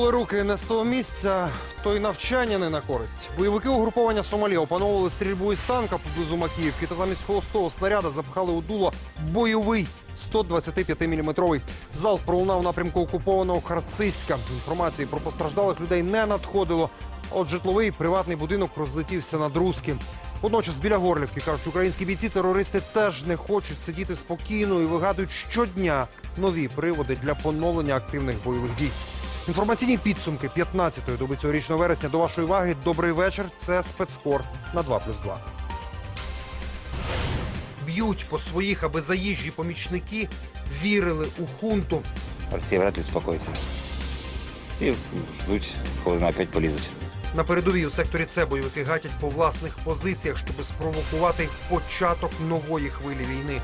Потягнули руки не з того місця, то й навчання не на користь. Бойовики угруповання Сомалі опановували стрільбу із танка поблизу Макіївки та замість холостого снаряда запхали у дуло бойовий 125-мм. Залп пролунав напрямку окупованого Харциська. Інформації про постраждалих людей не надходило. От житловий приватний будинок розлетівся над Руським. Водночас біля Горлівки кажуть, українські бійці терористи теж не хочуть сидіти спокійно і вигадують щодня нові приводи для поновлення активних бойових дій. Інформаційні підсумки 15-ї доби цьогорічного вересня до вашої уваги. Добрий вечір. Це спецкор на 2+,2. Б'ють по своїх, аби заїжджі помічники вірили у хунту. Росія вряд ли успокоїться. Всі ждуть, коли вона опять полізуть. На передовій у секторі С бойовики гатять по власних позиціях, щоб спровокувати початок нової хвилі війни.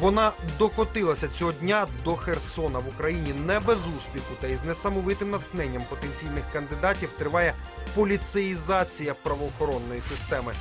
Вона докотилася цього дня до Херсона в Україні не без успіху, та із несамовитим натхненням потенційних кандидатів триває поліцеїзація правоохоронної системи.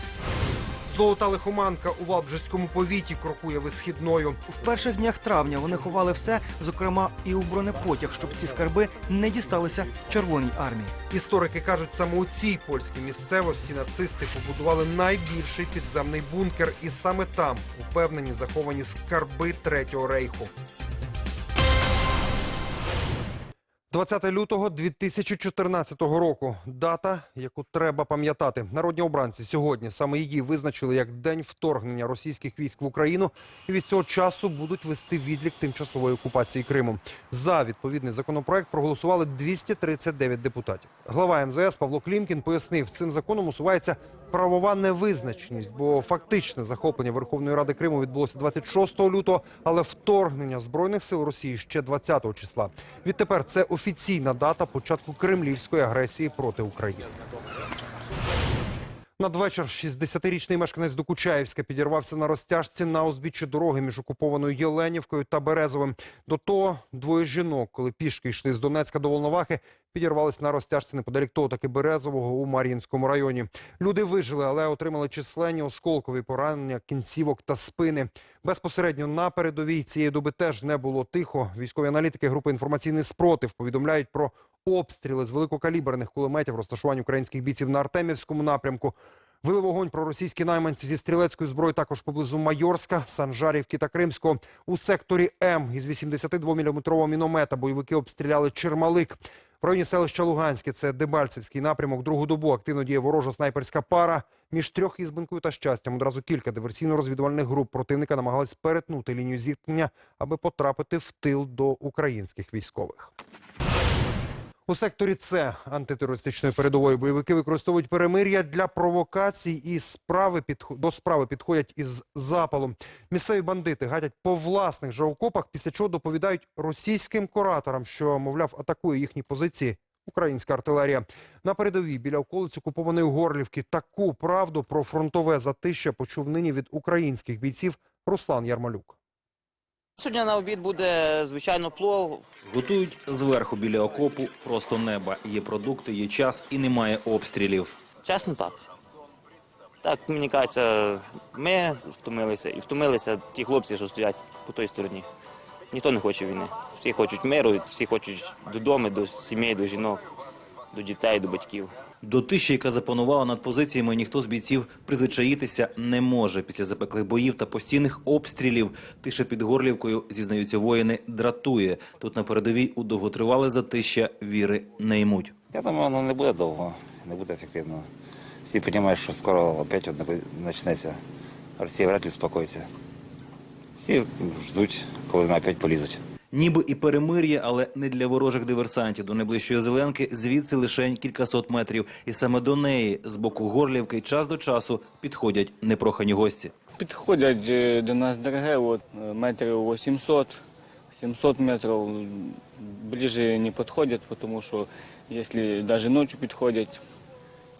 Золота лихоманка у Валбжеському повіті крокує висхідною. В перших днях травня вони ховали все, зокрема і у бронепотяг, щоб ці скарби не дісталися Червоній армії. Історики кажуть, саме у цій польській місцевості нацисти побудували найбільший підземний бункер, і саме там упевнені заховані скарби Третього рейху. 20 лютого 2014 року. Дата, яку треба пам'ятати. Народні обранці сьогодні саме її визначили як день вторгнення російських військ в Україну. І від цього часу будуть вести відлік тимчасової окупації Криму. За відповідний законопроект проголосували 239 депутатів. Глава МЗС Павло Клімкін пояснив, цим законом усувається правова невизначеність, бо фактичне захоплення Верховної Ради Криму відбулося 26 лютого, але вторгнення збройних сил Росії ще 20 числа. Відтепер це офіційна дата початку кремлівської агресії проти України. Надвечір 60-річний мешканець Докучаївська підірвався на розтяжці на узбіччі дороги між окупованою Єленівкою та Березовим. До того двоє жінок, коли пішки йшли з Донецька до Волновахи, підірвались на розтяжці неподалік того таки Березового у Мар'їнському районі. Люди вижили, але отримали численні осколкові поранення кінцівок та спини. Безпосередньо на передовій цієї доби теж не було тихо. Військові аналітики групи інформаційний спротив повідомляють про обстріли з великокаліберних кулеметів розташувань українських бійців на Артемівському напрямку. Вели вогонь про російські найманці зі стрілецької зброї також поблизу Майорська, Санжарівки та Кримського. У секторі М із 82-мм міномета бойовики обстріляли Чермалик. В районі селища Луганське, це Дебальцевський напрямок, другу добу активно діє ворожа снайперська пара. Між трьох ізбинкою та щастям одразу кілька диверсійно-розвідувальних груп противника намагались перетнути лінію зіткнення, аби потрапити в тил до українських військових. У секторі С антитерористичної передової бойовики використовують перемир'я для провокацій і справи підх- до справи підходять із запалом. Місцеві бандити гатять по власних же окопах, після чого доповідають російським кураторам, що, мовляв, атакує їхні позиції українська артилерія. На передовій біля околиць окупованої Горлівки таку правду про фронтове затища почув нині від українських бійців Руслан Ярмолюк. Сьогодні на обід буде звичайно плов. Готують зверху біля окопу просто неба. Є продукти, є час і немає обстрілів. Чесно так. Так, мені кажеться, ми втомилися і втомилися ті хлопці, що стоять по той стороні. Ніхто не хоче війни. Всі хочуть миру, всі хочуть додому, до сімей, до жінок, до дітей, до батьків. До тиші, яка запанувала над позиціями, ніхто з бійців призвичаїтися не може. Після запеклих боїв та постійних обстрілів тиша під Горлівкою, зізнаються воїни, дратує. Тут на передовій у довготривале затища віри не ймуть. Я думаю, воно не буде довго, не буде ефективно. Всі розуміють, що скоро опять одне почнеться. Росія вряд ли успокоїться. Всі ждуть, коли вона опять полізуть. Ніби і перемир'я, але не для ворожих диверсантів. До найближчої зеленки звідси лише кількасот метрів. І саме до неї з боку Горлівки час до часу підходять непрохані гості. Підходять е, до нас ДРГ от, е, метрів 800, 700 метрів. Ближе не підходять, тому що якщо навіть ночі підходять,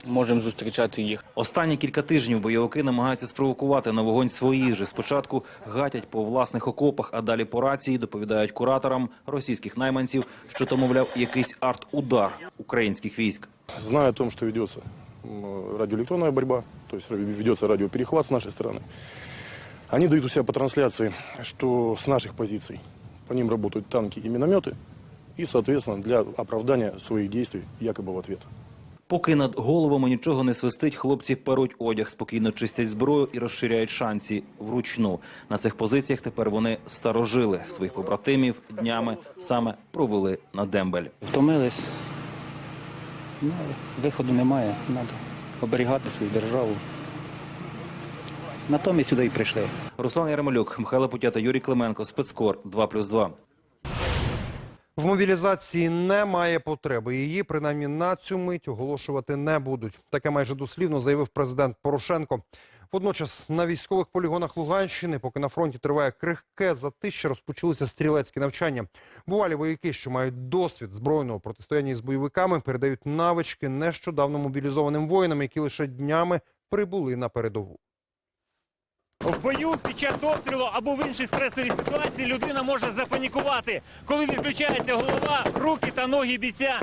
можемо зустрічати їх. Останні кілька тижнів бойовики намагаються спровокувати на вогонь своїх же. Спочатку гатять по власних окопах, а далі по рації доповідають кураторам російських найманців, що то, мовляв, якийсь арт-удар українських військ. Зная о том, что ведется м, радиоэлектронная борьба, то есть ведется радиоперехват с нашей стороны, они дают у себя по трансляции, что с наших позиций по ним работают танки и минометы, и, соответственно, для оправдания своих действий якобы в ответ. Поки над головами нічого не свистить, хлопці перуть одяг, спокійно чистять зброю і розширяють шанці вручну. На цих позиціях тепер вони старожили своїх побратимів днями саме провели на дембель. Втомились. Ну, виходу немає. Треба оберігати свою державу. На то ми сюди і прийшли. Руслан Ярмолюк, Михайло Путята, Юрій Клименко, спецкор 2+,2. В мобілізації немає потреби. Її, принаймні, на цю мить оголошувати не будуть. Таке майже дослівно заявив президент Порошенко. Водночас на військових полігонах Луганщини, поки на фронті триває крихке затища, розпочалися стрілецькі навчання. Бувалі вояки, що мають досвід збройного протистояння із бойовиками, передають навички нещодавно мобілізованим воїнам, які лише днями прибули на передову. В бою під час обстрілу або в іншій стресовій ситуації людина може запанікувати. Коли відключається голова, руки та ноги бійця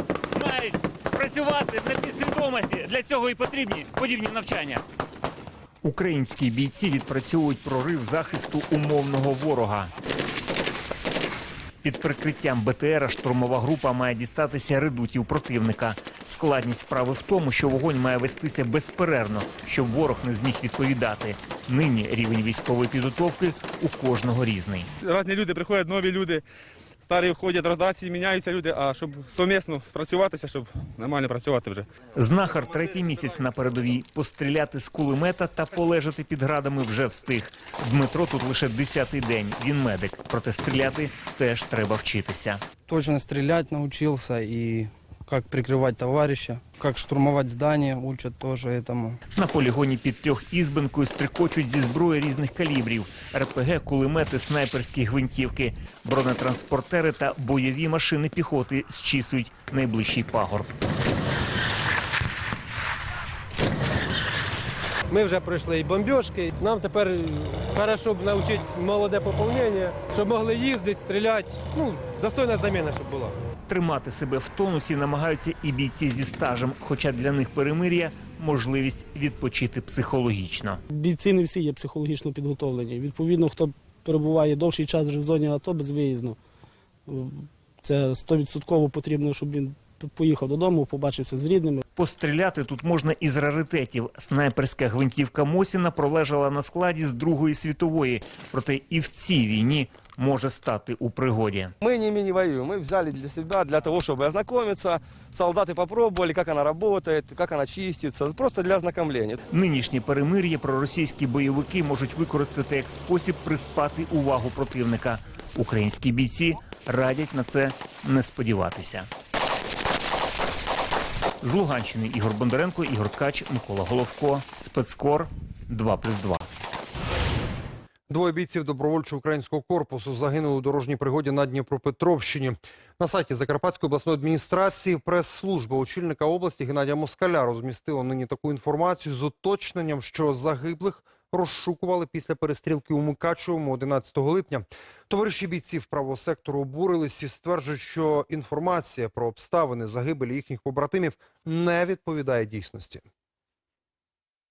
мають працювати на підсвідомості. Для цього і потрібні подібні навчання. Українські бійці відпрацьовують прорив захисту умовного ворога. Під прикриттям БТРа штурмова група має дістатися редутів противника. Складність справи в тому, що вогонь має вестися безперервно, щоб ворог не зміг відповідати. Нині рівень військової підготовки у кожного різний. Різні люди приходять, нові люди, старі входять, ротації, міняються люди, а щоб сумісно спрацюватися, щоб нормально працювати вже. Знахар третій місяць на передовій. Постріляти з кулемета та полежати під градами вже встиг. Дмитро тут лише десятий день. Він медик. Проте стріляти теж треба вчитися. точно стрелять научился и как прикрывать товарища, как штурмовать здание, учат тоже этому. На полігоні під трьохізбинкою стрикочуть зі зброї різних калібрів: РПГ, кулемети, снайперські гвинтівки, бронетранспортери та бойові машини піхоти зчісують найближчий пагорб. Ми вже пройшли і бомбіжки. Нам тепер хорошо б навчити молоде поповнення, щоб могли їздити, стріляти. Ну, достойна заміна, щоб була. Тримати себе в тонусі намагаються і бійці зі стажем, хоча для них перемир'я можливість відпочити психологічно. Бійці не всі є психологічно підготовлені. Відповідно, хто перебуває довший час вже в зоні АТО безвиїзно, це 100% потрібно, щоб він поїхав додому, побачився з рідними. Постріляти тут можна із раритетів. Снайперська гвинтівка Мосіна пролежала на складі з Другої світової, проте і в цій війні може стати у пригоді. Мы ними не воюем, мы взяли для себя, для того, чтобы ознакомиться. Солдаты попробовали, как она работает, как она чистится, просто для ознакомления. Нинішнє перемир'я проросійські бойовики можуть використати як спосіб приспати увагу противника. Українські бійці радять на це не сподіватися. З Луганщини Ігор Бондаренко, Ігор Ткач, Микола Головко, спецкор 2+,2. Двоє бійців добровольчого українського корпусу загинули у дорожній пригоді на Дніпропетровщині. На сайті Закарпатської обласної адміністрації прес-служба очільника області Геннадія Москаля розмістила нині таку інформацію з уточненням, що загиблих розшукували після перестрілки у Мукачевому 11 липня. Товариші бійців правого сектору обурились і стверджують, що інформація про обставини загибелі їхніх побратимів не відповідає дійсності.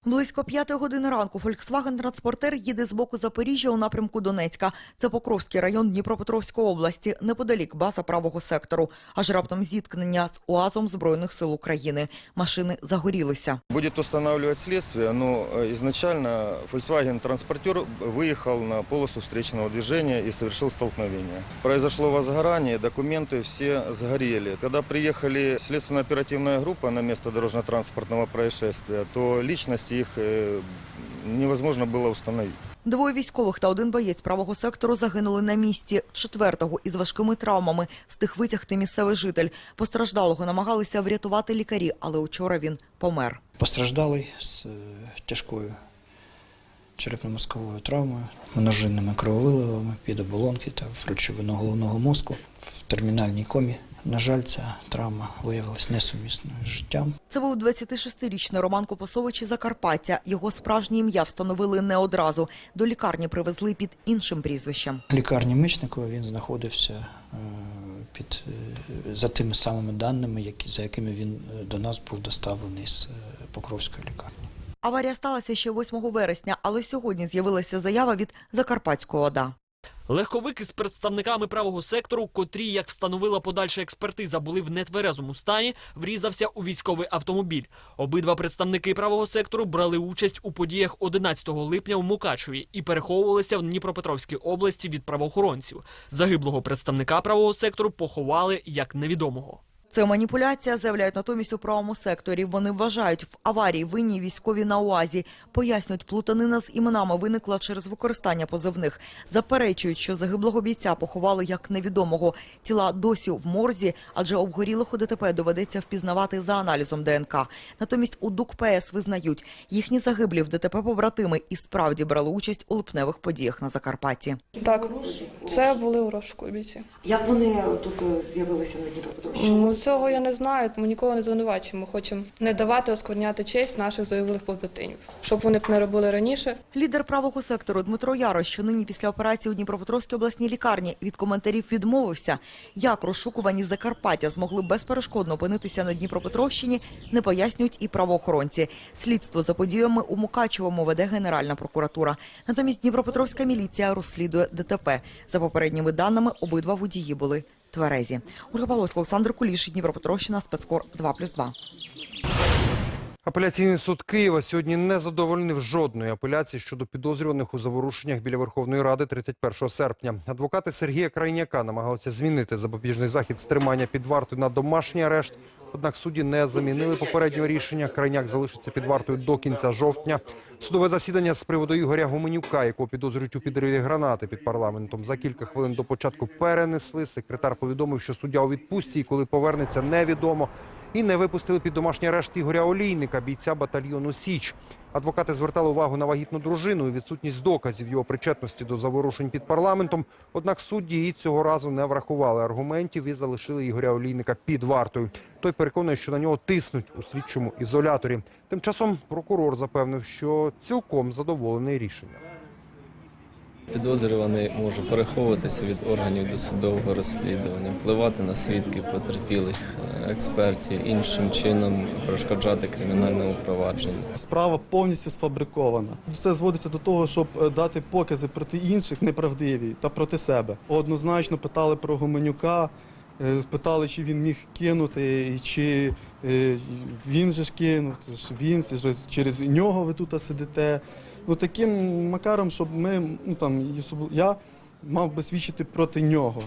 Близько п'ятої години ранку Volkswagen-транспортер їде з боку Запоріжжя у напрямку Донецька. Це Покровський район Дніпропетровської області, неподалік база правого сектору. Аж раптом зіткнення з УАЗом Збройних сил України. Машини загорілися. Будет устанавливать следствие, но э, изначально Volkswagen-транспортер выехал на полосу встречного движения и совершил столкновение. Произошло возгорание, документы все сгорели. Когда приехали следственно-оперативная группа на место дорожно-транспортного происшествия, то личности их э, невозможно было установить. Двоє військових та один боєць правого сектору загинули на місці. Четвертого із важкими травмами встиг витягти місцевий житель. Постраждалого намагалися врятувати лікарі, але учора він помер. Постраждалий з е, тяжкою черепно-мозковою травмою, множинними крововиливами під оболонки та в речовину головного мозку в термінальній комі. На жаль, ця травма виявилась несумісною з життям. Це був 26-річний Роман Копосович із Закарпаття. Його справжнє ім'я встановили не одразу. До лікарні привезли під іншим прізвищем. Лікарні Мичникова він знаходився е, під, е, за тими самими даними, які, за якими він е, до нас був доставлений з Покровської лікарні. Аварія сталася ще 8 вересня, але сьогодні з'явилася заява від Закарпатського ОДА. Легковики з представниками правого сектору, котрі, як встановила подальша експертиза, були в нетверезому стані, врізався у військовий автомобіль. Обидва представники правого сектору брали участь у подіях 11 липня в Мукачеві і переховувалися в Дніпропетровській області від правоохоронців. Загиблого представника правого сектору поховали як невідомого. Це маніпуляція, заявляють натомість у правому секторі. Вони вважають, в аварії винні військові на УАЗі. Пояснюють, плутанина з іменами виникла через використання позивних. Заперечують, що загиблого бійця поховали як невідомого. Тіла досі в морзі, адже обгорілих у ДТП доведеться впізнавати за аналізом ДНК. Натомість у ДУК ПС визнають, їхні загиблі в ДТП побратими і справді брали участь у липневих подіях на Закарпатті. Так, це були у розшуку бійці. Як вони тут з'явилися на Дніпропетровщині? Цього я не знаю, ми нікого не звинувачуємо. Ми хочемо не давати оскверняти честь наших загиблих побратимів, щоб вони б не робили раніше. Лідер правого сектору Дмитро Ярош, що нині після операції у Дніпропетровській обласній лікарні від коментарів відмовився. Як розшукувані Закарпаття змогли безперешкодно опинитися на Дніпропетровщині, не пояснюють і правоохоронці. Слідство за подіями у Мукачевому веде Генеральна прокуратура. Натомість Дніпропетровська міліція розслідує ДТП. За попередніми даними, обидва водії були тверезі. Ольга Павловська, Олександр Куліш, Дніпропетровщина, спецкор 2+,2. Апеляційний суд Києва сьогодні не задовольнив жодної апеляції щодо підозрюваних у заворушеннях біля Верховної Ради 31 серпня. Адвокати Сергія Крайняка намагалися змінити запобіжний захід стримання під вартою на домашній арешт. Однак судді не замінили попереднього рішення. Крайняк залишиться під вартою до кінця жовтня. Судове засідання з приводу Ігоря Гуменюка, якого підозрюють у підриві гранати під парламентом, за кілька хвилин до початку перенесли. Секретар повідомив, що суддя у відпустці і коли повернеться, невідомо. І не випустили під домашній арешт Ігоря Олійника, бійця батальйону Січ. Адвокати звертали увагу на вагітну дружину і відсутність доказів його причетності до заворушень під парламентом. Однак судді і цього разу не врахували аргументів і залишили Ігоря Олійника під вартою. Той переконує, що на нього тиснуть у слідчому ізоляторі. Тим часом прокурор запевнив, що цілком задоволений рішенням. Підозрюваний може переховуватися від органів досудового розслідування, впливати на свідків потерпілих, е, експертів, іншим чином перешкоджати кримінальному провадженню. Справа повністю сфабрикована. Це зводиться до того, щоб е, дати покази проти інших неправдиві та проти себе. Однозначно питали про Гуменюка, е, питали, чи він міг кинути, чи він же ж кинув, він, через нього ви тут сидите. Ну таким макаром, щоб ми, ну там я мав би свідчити проти нього.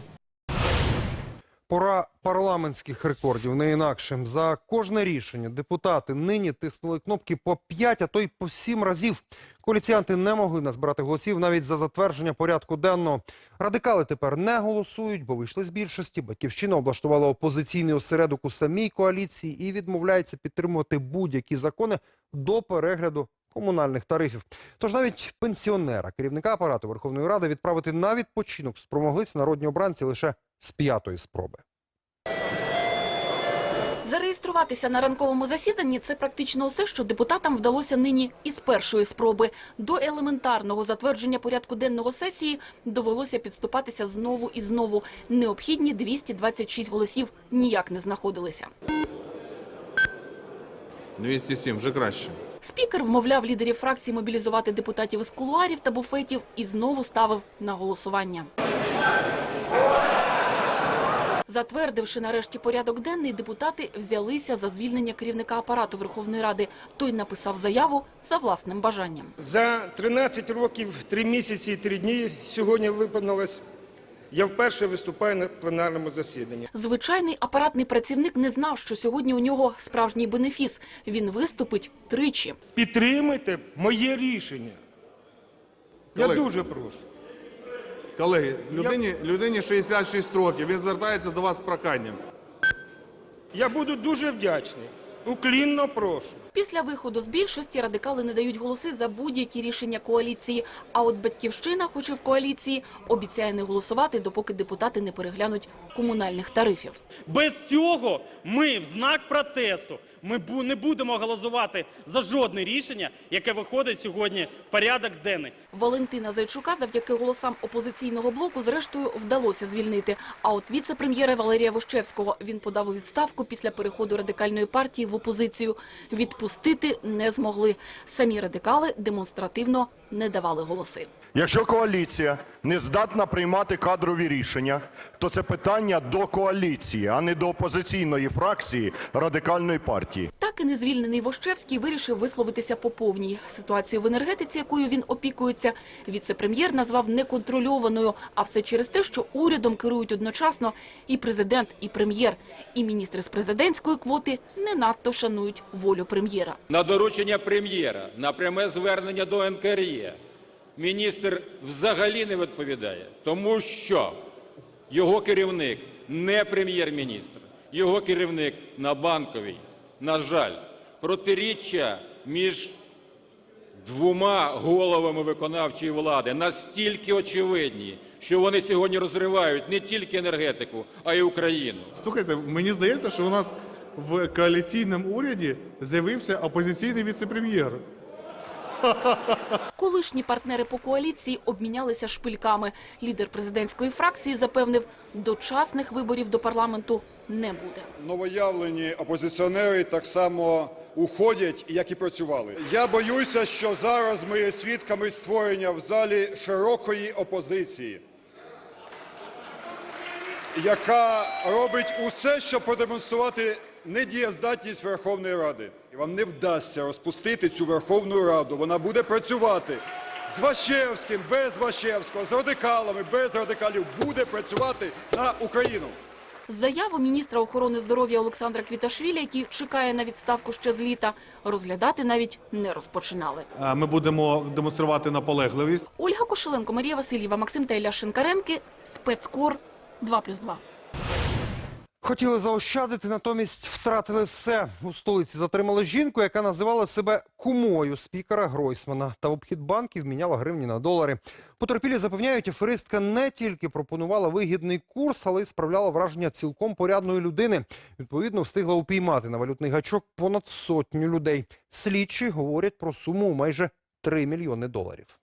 Пора парламентських рекордів, не інакше. За кожне рішення депутати нині тиснули кнопки по 5, а то й по 7 разів. Коаліціянти не могли назбирати голосів навіть за затвердження порядку денного. Радикали тепер не голосують, бо вийшли з більшості. Батьківщина облаштувала опозиційний осередок у самій коаліції і відмовляється підтримувати будь-які закони до перегляду комунальних тарифів. Тож навіть пенсіонера, керівника апарату Верховної Ради відправити на відпочинок спромоглись народні обранці лише з п'ятої спроби. Зареєструватися на ранковому засіданні – це практично усе, що депутатам вдалося нині із першої спроби. До елементарного затвердження порядку денного сесії довелося підступатися знову і знову. Необхідні 226 голосів ніяк не знаходилися. 207, вже краще. Спікер вмовляв лідерів фракції мобілізувати депутатів із кулуарів та буфетів і знову ставив на голосування. Затвердивши нарешті порядок денний, депутати взялися за звільнення керівника апарату Верховної Ради. Той написав заяву за власним бажанням. За 13 років, 3 місяці і 3 дні сьогодні виповнилось. Я вперше виступаю на пленарному засіданні. Звичайний апаратний працівник не знав, що сьогодні у нього справжній бенефіс. Він виступить тричі. Підтримайте моє рішення. Я Колеги. дуже прошу. Колеги, людині, людині 66 років, він звертається до вас з проханням. Я буду дуже вдячний. Уклінно прошу. Після виходу з більшості радикали не дають голоси за будь-які рішення коаліції. А от батьківщина, хоч і в коаліції, обіцяє не голосувати, допоки депутати не переглянуть комунальних тарифів. Без цього ми в знак протесту ми не будемо голосувати за жодне рішення, яке виходить сьогодні в порядок денний. Валентина Зайчука завдяки голосам опозиційного блоку зрештою вдалося звільнити. А от віце-прем'єра Валерія Вощевського він подав у відставку після переходу радикальної партії в опозицію. Відпустити не змогли. Самі радикали демонстративно не давали голоси. Якщо коаліція не здатна приймати кадрові рішення, то це питання до коаліції, а не до опозиційної фракції радикальної партії. Так і незвільнений Вощевський вирішив висловитися по повній. Ситуацію в енергетиці, якою він опікується, віце-прем'єр назвав неконтрольованою. А все через те, що урядом керують одночасно і президент, і прем'єр. І міністри з президентської квоти не надто шанують волю прем'єра. На доручення прем'єра, на пряме звернення до НКРЄ міністр взагалі не відповідає, тому що його керівник не прем'єр-міністр, його керівник на банковій. На жаль, протиріччя між двома головами виконавчої влади настільки очевидні, що вони сьогодні розривають не тільки енергетику, а й Україну. Слухайте, мені здається, що у нас в коаліційному уряді з'явився опозиційний віце-прем'єр. Колишні партнери по коаліції обмінялися шпильками. Лідер президентської фракції запевнив, дочасних виборів до парламенту не буде. новоявлені опозиціонери так само уходять, як і працювали. Я боюся, що зараз ми є свідками створення в залі широкої опозиції, яка робить усе, щоб продемонструвати недієздатність Верховної Ради. Вам не вдасться розпустити цю Верховну Раду. Вона буде працювати з Ващевським, без Ващевського, з радикалами, без радикалів. Буде працювати на Україну. Заяву міністра охорони здоров'я Олександра Квіташвіля, який чекає на відставку ще з літа, розглядати навіть не розпочинали. Ми будемо демонструвати наполегливість. Ольга Кошеленко, Марія Васильєва, Максим Теля, Шинкаренки, спецкор 2+,2. Хотіли заощадити, натомість втратили все. У столиці затримали жінку, яка називала себе кумою спікера Гройсмана. Та в обхід банків міняла гривні на долари. Потерпілі запевняють, аферистка не тільки пропонувала вигідний курс, але й справляла враження цілком порядної людини. Відповідно, встигла упіймати на валютний гачок понад сотню людей. Слідчі говорять про суму майже 3 мільйони доларів.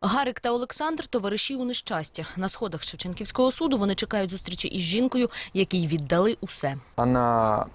Гарик та Олександр – товариші у нещастя На сходах Шевченківського суду вони чекають зустрічі із жінкою, якій віддали усе. Вона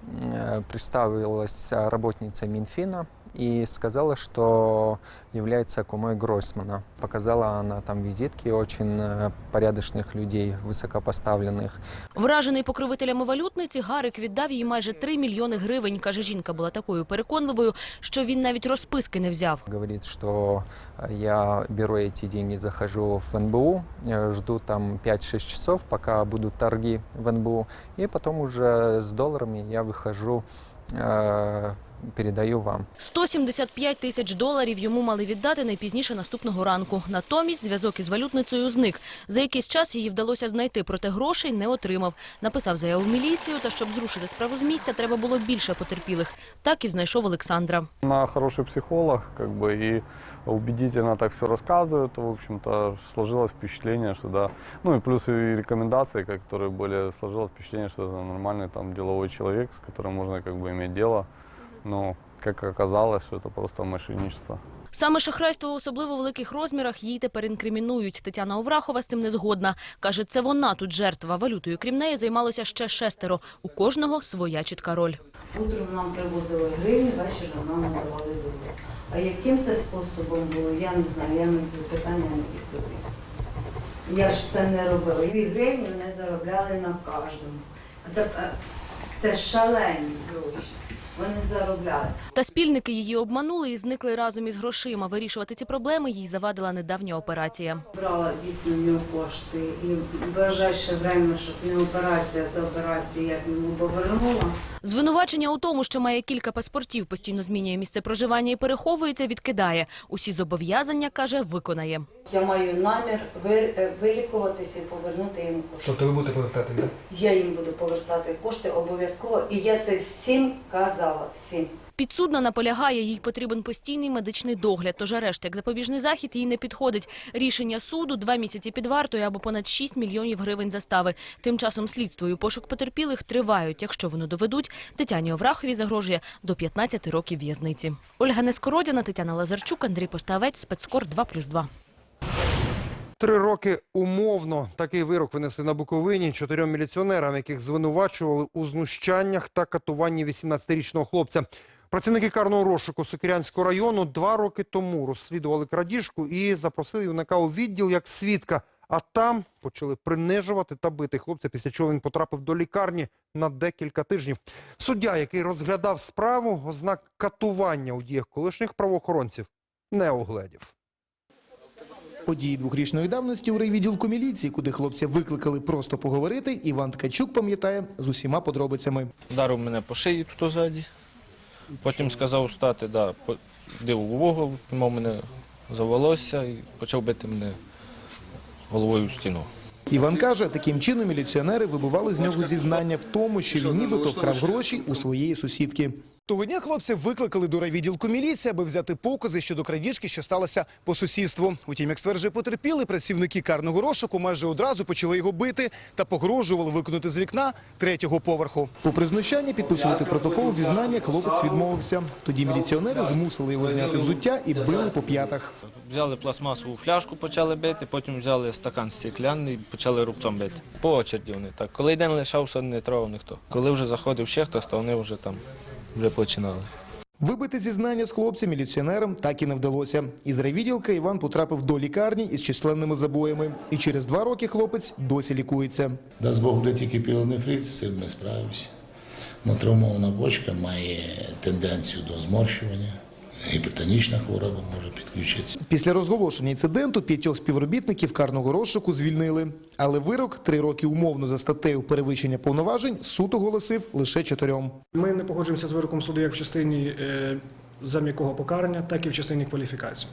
представилася представилась Мінфіна и сказала, что является кумой Гройсмана. Показала она там визитки очень э, порядочных людей, высокопоставленных. Вражений покровителями валютниці, Гарик віддав їй майже 3 мільйони гривень. Каже, жінка була такою переконливою, що він навіть розписки не взяв. Говорит, что э, я беру эти деньги, захожу в НБУ, э, жду там 5-6 часов, пока будут торги в НБУ, и потом уже с долларами я выхожу, э, передаю вам. 175 тисяч доларів йому мали віддати найпізніше наступного ранку. Натомість зв'язок із валютницею зник. За якийсь час її вдалося знайти, проте грошей не отримав. Написав заяву в міліцію, та щоб зрушити справу з місця, треба було більше потерпілих. Так і знайшов Олександра. Она хороший психолог, как бы, и убедительно так все рассказывает. В общем-то, сложилось впечатление, что да. Ну и плюс и рекомендации, которые были, сложилось впечатление, что это нормальный там деловой человек, с которым можно как бы иметь дело. Но как оказалось, что это просто мошенничество. Саме шахрайство у особливо великих розмірах їй тепер інкримінують. Тетяна Оврахова з цим не згодна. Каже, це вона тут жертва. Валютою, крім неї, займалося ще шестеро. У кожного своя чітка роль. Утром нам привозили гривні, вечором нам надавали долари. А яким це способом було, я не знаю, я на це питання не відповім. Я ж це не робила. Дві гривні вони заробляли на кожному. Це шалені гроші. Вони заробляли. Та спільники її обманули і зникли разом із грошима. Вирішувати ці проблеми їй завадила недавня операція. Брала дійсно в нього кошти і в ближайше время, щоб не операція за операцією, я йому повернула. Звинувачення у тому, що має кілька паспортів, постійно змінює місце проживання і переховується, відкидає. Усі зобов'язання, каже, виконає. Я маю намір е, вилікуватися і повернути їм кошти. Тобто ви будете повертати, так? Я їм буду повертати кошти обов'язково, і я це всім казала, всім. Підсудна наполягає, їй потрібен постійний медичний догляд, тож арешт як запобіжний захід їй не підходить. Рішення суду – два місяці під вартою або понад 6 мільйонів гривень застави. Тим часом слідство і пошук потерпілих тривають. Якщо вони доведуть, Тетяні Овраховій загрожує до 15 років в'язниці. Ольга Нескородіна, Тетяна Лазарчук, Андрій Поставець, спецкор 2+,2. Три роки умовно. Такий вирок винесли на Буковині чотирьом міліціонерам, яких звинувачували у знущаннях та катуванні 18-річного хлопця. Працівники карного розшуку Сокирянського району два роки тому розслідували крадіжку і запросили юнака у відділ як свідка. А там почали принижувати та бити хлопця, після чого він потрапив до лікарні на декілька тижнів. Суддя, який розглядав справу, ознак катування у діях колишніх правоохоронців, не огледів. Події двохрічної давності у райвідділку міліції, куди хлопця викликали просто поговорити, Іван Ткачук пам'ятає з усіма подробицями. Вдарив мене по шиї тут ззаді. Потім сказав стати, да, див у вугол, піймав мене за волосся і почав бити мене головою в стіну. Іван каже, таким чином міліціонери вибивали з нього зізнання в тому, що він нібито вкрав гроші у своєї сусідки. Того дня хлопців викликали до райвідділку міліції, аби взяти покази щодо крадіжки, що сталося по сусідству. Утім, як стверджує потерпілий, працівники карного розшуку майже одразу почали його бити та погрожували виконати з вікна третього поверху. Попри знущання, підписувати протокол зізнання хлопець відмовився. Тоді міліціонери змусили його зняти взуття і били по п'ятах. Взяли пластмасову фляжку, почали бити, потім взяли стакан стекляний і почали рубцом бити. По очереді вони так. Коли один лишався, не трогав ніхто. Коли вже заходив ще хтось, то вони вже там вже починали. Вибити зізнання з хлопця міліціонерам так і не вдалося. Із райвідділка Іван потрапив до лікарні із численними забоями. І через два роки хлопець досі лікується. Дасть Бог де тільки пілонефрит, з цим не справився. Но бочка почка має тенденцію до зморщування. Гіпертонічна хвороба може підключитися. Після розголошення інциденту п'ятьох співробітників карного розшуку звільнили. Але вирок три роки умовно за статтею перевищення повноважень суд оголосив лише чотирьом. Ми не погоджуємося з вироком суду як в частині зам'якого покарання, так і в частині кваліфікації.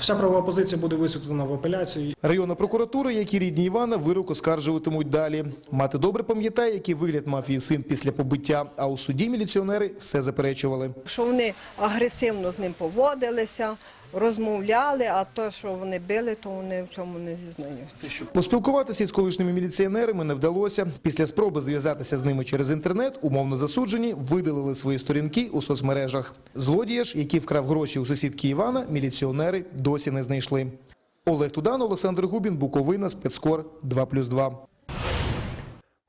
Вся правова позиція буде висвітлена в апеляції. Районна прокуратура, як і рідні Івана, вирок оскаржуватимуть далі. Мати добре пам'ятає, який вигляд мав її син після побиття, а у суді міліціонери все заперечували. що вони агресивно з ним поводилися, розмовляли, а то, що вони били, то вони в цьому не зізнаються. Поспілкуватися із колишніми міліціонерами не вдалося. Після спроби зв'язатися з ними через інтернет, умовно засуджені, видалили свої сторінки у соцмережах. Злодія ж, який вкрав гроші у сусідки Івана, міліціонери досі не знайшли. Олег Тудан, Олександр Губін, Буковина, Спецкор 2+,2.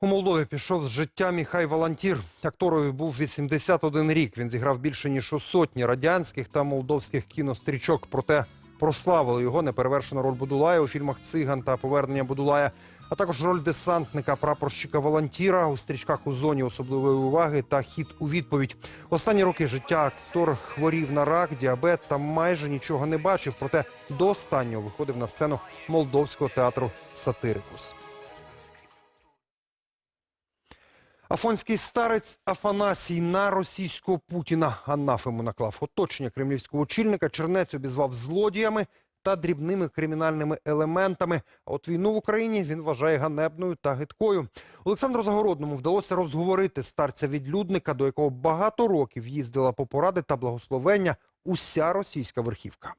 У Молдові пішов з життя Міхай Волонтір. Акторові був 81 рік. Він зіграв більше ніж у сотні радянських та молдовських кінострічок. Проте прославили його неперевершена роль Будулая у фільмах Циган та Повернення Будулая, а також роль десантника, прапорщика волонтіра у стрічках у зоні особливої уваги та хід у відповідь. Останні роки життя актор хворів на рак, діабет та майже нічого не бачив. Проте до останнього виходив на сцену молдовського театру Сатирикус. Афонський старець Афанасій на російського Путіна анафему наклав. Оточення кремлівського очільника Чернець обізвав злодіями та дрібними кримінальними елементами. А от війну в Україні він вважає ганебною та гидкою. Олександру Загородному вдалося розговорити старця-відлюдника, до якого багато років їздила по поради та благословення уся російська верхівка.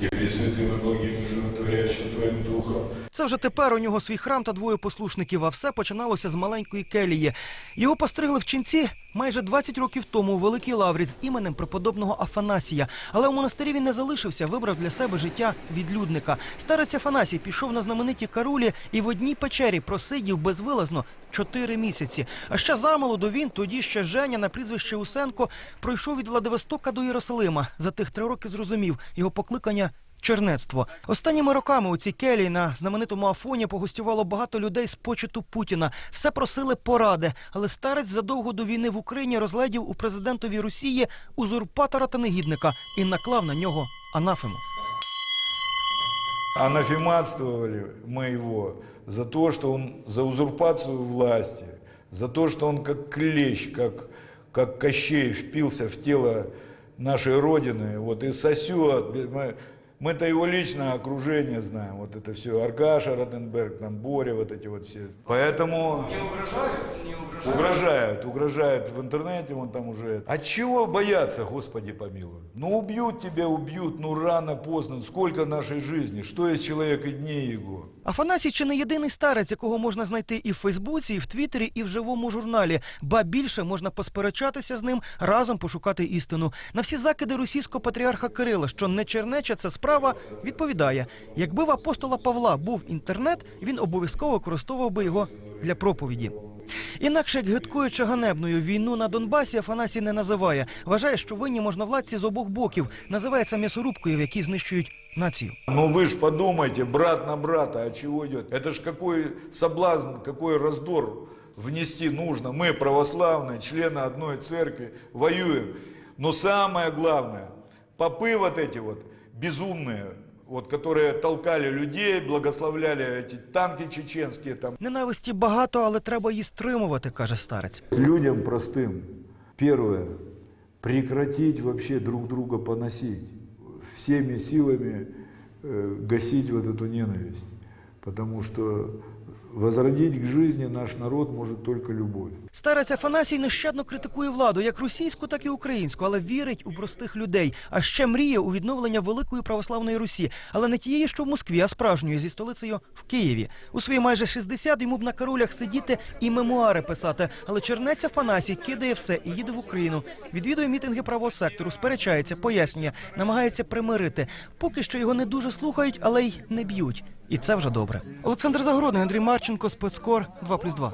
и пресвятым и благим животворящим Твоим Духом. Це вже тепер у нього свій храм та двоє послушників, а все починалося з маленької келії. Його постригли в ченці майже 20 років тому у Великій Лаврі з іменем преподобного Афанасія. Але у монастирі він не залишився, вибрав для себе життя відлюдника. Старець Афанасій пішов на знамениті карулі і в одній печері просидів безвилазно чотири місяці. А ще замолоду він, тоді ще Женя на прізвище Усенко, пройшов від Владивостока до Єрусалима. За тих три роки зрозумів його покликання Чернецтво. Останніми роками у цій келії на знаменитому Афоні погостювало багато людей з почету Путіна. Все просили поради, але старець задовго до війни в Україні розглядів у президентові Росії узурпатора та негідника і наклав на нього анафему. Анафематствовали мы его за то, что он за узурпацию власти, за то, что он как клещ, как, как Кощей впился в тело нашей Родины, вот и сосет. Мы, мы-то его личное окружение знаем, вот это все, Аркаша Ротенберг, там Боря, вот эти вот все. Поэтому... Не угрожают? Не угрожают? Угрожают, угрожают в интернете, вон там уже. От чего бояться, Господи помилуй? Ну убьют тебя, убьют, ну рано, поздно, сколько нашей жизни, что из человека дней его? Афанасій чи не єдиний старець, якого можна знайти і в Фейсбуці, і в Твіттері, і в живому журналі. Ба більше можна посперечатися з ним, разом пошукати істину. На всі закиди російського патріарха Кирила, що не чернеча це справа, відповідає: якби в апостола Павла був інтернет, він обов'язково використовував би його для проповіді. Інакше як гидкою чи ганебною війну на Донбасі Афанасій не називає. Вважає, що винні можновладці з обох боків. Називає це м'ясорубкою, в якій знищують націю. Ну вы ж подумайте, брат на брата, от чего идет? Это ж какой соблазн, какой раздор внести нужно. Мы, православные, члены одной церкви, воюем. Но самое главное, попы вот эти вот безумные, вот, которые толкали людей, благословляли эти танки чеченские там. Ненависті багато, але треба її стримувати, каже старець. Людям простым, первое, прекратить вообще друг друга поносить, всеми силами э, гасить вот эту ненависть, потому что возродить к жизни наш народ может только любовь. Старець Афанасій нещадно критикує владу, як російську, так і українську, але вірить у простих людей. А ще мріє у відновлення великої православної Русі, але не тієї, що в Москві, а справжньої зі столицею в Києві. У свої майже 60 йому б на карулях сидіти і мемуари писати. Але чернець Афанасій кидає все і їде в Україну. Відвідує мітинги правого сектору, сперечається, пояснює, намагається примирити. Поки що його не дуже слухають, але й не б'ють. І це вже добре. Олександр Загородний, Андрій Марченко, спецкор 2+,2.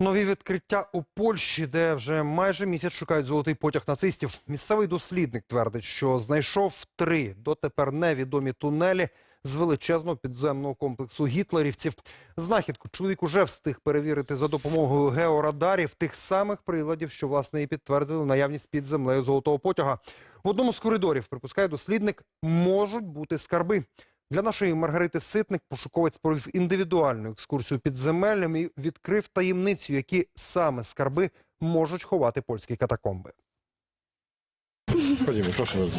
Нові відкриття у Польщі, де вже майже місяць шукають золотий потяг нацистів. Місцевий дослідник твердить, що знайшов три дотепер невідомі тунелі з величезного підземного комплексу гітлерівців. Знахідку чоловік уже встиг перевірити за допомогою георадарів тих самих приладів, що власне і підтвердили наявність під землею золотого потяга. В одному з коридорів, припускає дослідник, можуть бути скарби. Для нашої Маргарити Ситник пошуковець провів індивідуальну екскурсію підземеллям і відкрив таємницю, які саме скарби можуть ховати польські катакомби. Ходімо, прошу вас.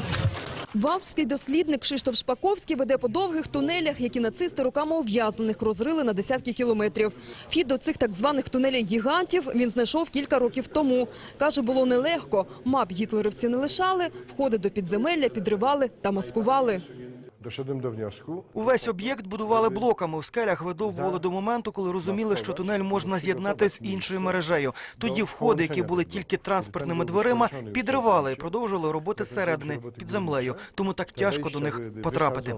Вавський дослідник Кшиштоф Шпаковський веде по довгих тунелях, які нацисти руками ув'язнених розрили на десятки кілометрів. Вхід до цих так званих тунелей гігантів він знайшов кілька років тому. Каже, було нелегко. Мап гітлерівці не лишали, входи до підземелля підривали та маскували. Doszedłem do wniosku, Увесь об'єкт будували блоками. У скелях видовбували до моменту, коли розуміли, що тунель можна з'єднати з іншою мережею. Тоді входи, які були тільки транспортними дверима, підривали і продовжували роботи зсередини під землею. Тому так тяжко до них потрапити.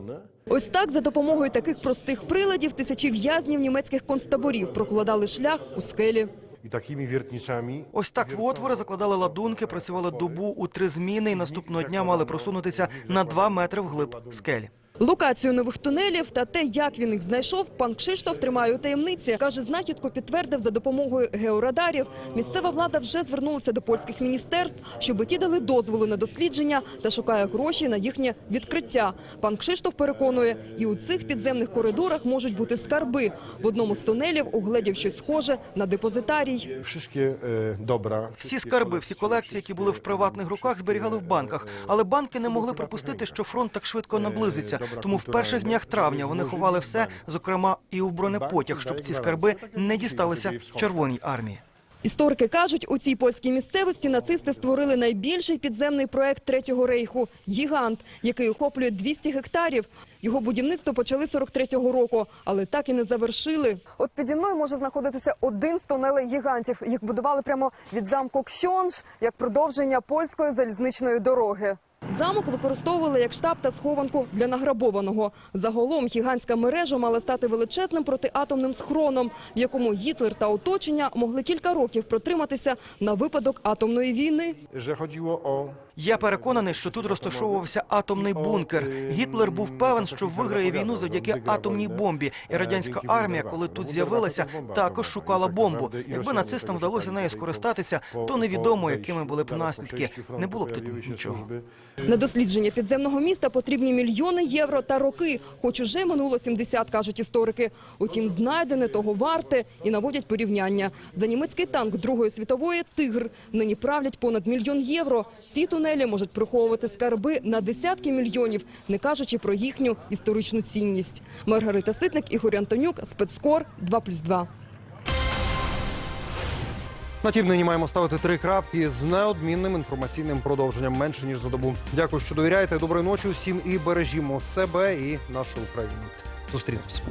Ось так за допомогою таких простих приладів тисячі в'язнів німецьких концтаборів прокладали шлях у скелі. I такими wiertnicami Ось так в отвори закладали ладунки, працювали добу у три зміни і наступного дня мали просунутися на два метри вглиб скелі. Локацію нових тунелів та те, як він їх знайшов, пан Кшиштоф тримає у таємниці. Каже, знахідку підтвердив за допомогою георадарів. Місцева влада вже звернулася до польських міністерств, щоб ті дали дозволи на дослідження та шукає гроші на їхнє відкриття. Пан Кшиштоф переконує, і у цих підземних коридорах можуть бути скарби. В одному з тунелів угледів щось схоже на депозитарій. wszystkie e. Всі скарби, всі колекції, які були в приватних руках, зберігали в банках. Але банки не могли припустити, що фронт так швидко наблизиться. Тому в перших днях травня вони ховали все, зокрема і у бронепотяг, щоб ці скарби не дісталися Червоній армії. Історики кажуть, у цій польській місцевості нацисти створили найбільший підземний проект Третього рейху – «Гігант», який охоплює 200 гектарів. Його будівництво почали 43-го року, але так і не завершили. От піді мною може знаходитися один з тунелей гігантів. Їх будували прямо від замку Ксьонж, як продовження польської залізничної дороги. Замок використовували як штаб та схованку для награбованого. Загалом гігантська мережа мала стати величезним протиатомним схроном, в якому Гітлер та оточення могли кілька років протриматися на випадок атомної війни. Я переконаний, що тут розташовувався атомний бункер. Гітлер був певен, що виграє війну завдяки атомній бомбі. І радянська армія, коли тут з'явилася, також шукала бомбу. Якби нацистам вдалося нею скористатися, то невідомо, якими були б наслідки. Не було б тут нічого. На дослідження підземного міста потрібні мільйони євро та роки, хоч уже минуло 70, кажуть історики. Утім, знайдене того варте і наводять порівняння. За німецький танк Другої світової «Тигр» нині правлять понад мільйон євро. Ці тунелі можуть приховувати скарби на десятки мільйонів, не кажучи про їхню історичну цінність. Маргарита Ситник, Ігор Антонюк, спецкор 2+,2. На тім нині маємо ставити три крапки з неодмінним інформаційним продовженням менше ніж за добу. Дякую, що довіряєте. Доброї ночі усім і бережімо себе і нашу Україну. Зустрінемось.